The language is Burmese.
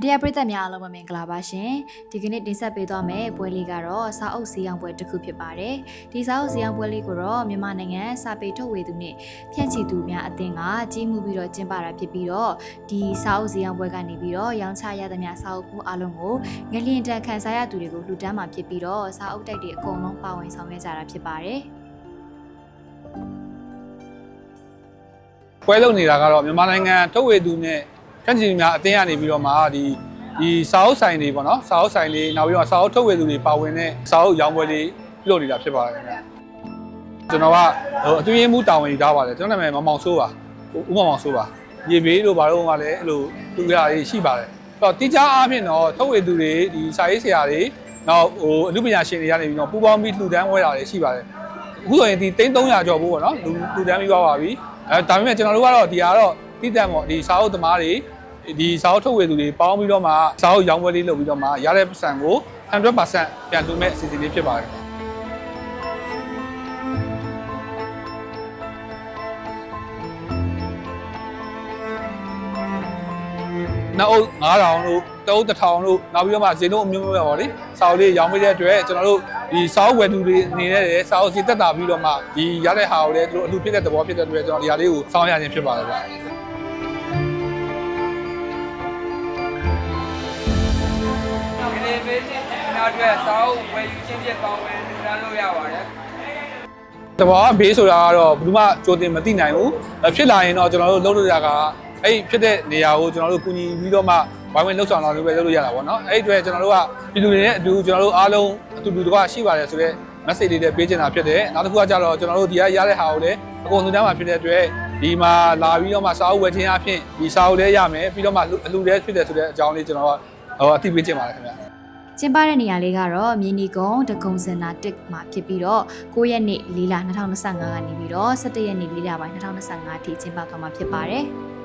ဗီဒီယိုပရိသတ်များအားလုံးပဲမင်္ဂလာပါရှင်ဒီကနေ့တင်ဆက်ပေးသွားမယ့်ပွဲလေးကတော့စာအုပ်စီအောင်ပွဲတစ်ခုဖြစ်ပါတယ်ဒီစာအုပ်စီအောင်ပွဲလေးကိုတော့မြန်မာနိုင်ငံစာပေထုတ်ဝေသူနဲ့ဖြန့်ချီသူများအသင်းကကြီးမှုပြီးတော့ကျင်းပတာဖြစ်ပြီးတော့ဒီစာအုပ်စီအောင်ပွဲကနေပြီးတော့ရောင်းချရသမျှစာအုပ်မှုအားလုံးကိုငလျင်တန်ခန်းစားရသူတွေကိုလှူဒန်းမှာဖြစ်ပြီးတော့စာအုပ်တိုက်တွေအကုန်လုံးပါဝင်ဆောင်ရွက်ကြတာဖြစ်ပါတယ်ပွဲလုပ်နေတာကတော့မြန်မာနိုင်ငံထုတ်ဝေသူနဲ့ ဖြန့်ချီများအသင်းကနေပြီးတော့မှဒီဒီစာအုပ်ဆိုင်တွေပေါ့နော်စာအုပ်ဆိုင်လေးနောက်ပြီးတော့စာအုပ်ထုတ်ဝေသူတွေပါဝင်တဲ့စာအုပ်ရောင်းပွဲလေးပြုလုပ်နေတာဖြစ်ပါတယ်ခင်ဗျာကျွန်တော်ကဟိုအသွင်မှုတာဝန်ယူထားပါတယ်ကျွန်တော်နာမည်မောင်မောင်ဆိုးပါဦးမောင်မောင်ဆိုးပါရေဘေးတို့ဘာလို့ကလည်းအဲ့လိုသူရလေးရှိပါတယ်အဲ့တော့တိကျအားဖြင့်တော့ထုတ်ဝေသူတွေဒီစာရေးဆရာတွေနောက်ဟိုအမှုပညာရှင်တွေကနေပြီးတော့ပူပေါင်းပြီးလှူဒန်းဝဲတာတွေရှိပါတယ်အခုဆိုရင်ဒီ300ကျော်ဖို့ပေါ့နော်လူလှူဒန်းပြီးသွားပါပြီအဲဒါပေမဲ့ကျွန်တော်တို့ကတော့ဒီကတော့တိတက်ပေါ့ဒီစာအုပ်သမားတွေ ဒီစာအုပ်ထုတ်ဝေသူတွေပေါင်းပြီးတော့မှစာအုပ်ရောင်းပွဲလေးလုပ်ပြီးတော့မှရတဲ့ပတ်စံကို100%ပြန်တူမဲ့အစီအစဉ်လေးဖြစ်ပါတယ်နောက်အုပ်9000တို့တအုပ်1000တို့နောက်ပြီးတော့မှဇင်းတို့အမျိုးမျိုးပဲပေါ့လေစာအုပ်လေးရောင်းပေးတဲ့အတွက်ကျွန်တော်တို့ဒီစာအုပ်ဝယ်သူတွေအနေနဲ့လည်းစာအုပ်စီတက်တာပြီးတော့မှဒီရတဲ့ဟာကိုလည်းသူတို့အလူဖြစ်တဲ့သဘောဖြစ်တဲ့အတွက်ကျွန်တော်ဒီဟာလေးကိုစောင်းရခြင်းဖြစ်ပါတယ်ဗျာ ဒီနေ့ပေးတဲ့နောက်အတွက်စောင်းဝယ်ယူခြင်းဖြစ်ပေါင်းဝင်လူတန်းလို့ရပါတယ်တဘောကဘေးဆိုတာကတော့ဘယ်သူမှကြိုတင်မသိနိုင်ဘူးအဲဖြစ်လာရင်တော့ကျွန်တော်တို့လုပ်လို့ရတာကအဲ့ဒီဖြစ်တဲ့နေရာကိုကျွန်တော်တို့ကူညီပြီးတော့မှဝိုင်းဝန်းလှုပ်ဆောင်လာလို့ပဲလုပ်လို့ရတာပေါ့နော်အဲ့ဒီအတွက်ကျွန်တော်တို့ကပြည်သူတွေနဲ့အတူကျွန်တော်တို့အားလုံးအတူတူတကွရှိပါတယ်ဆိုတော့ message လေးတွေပေးချင်တာဖြစ်တယ်နောက်တစ်ခုကကြတော့ကျွန်တော်တို့ဒီကရတဲ့ဟာကိုလည်းအကုန်လုံးတန်းမှာဖြစ်တဲ့အတွက်ဒီမှာလာပြီးတော့မှစာအုပ်ဝယ်ခြင်းအပြင်ဒီစာအုပ်လည်းရမယ်ပြီးတော့မှအလူလည်းဖြစ်တယ်ဆိုတဲ့အကြောင်းလေးကျွန်တော်ကဟိုအသိပေးချင်ပါတယ်ခင်ဗျာ ကျင်းပတဲ့နေရာလေးကတော့မြင်းနီကုန်းဒဂုံစင်နာတစ်မှာဖြစ်ပြီးတော့9ရက်နေ့၄လ2025ကနေပြီးတော့17ရက်နေ့၄လပိုင်း2025အထိကျင်းပသွားမှာဖြစ်ပါတယ်။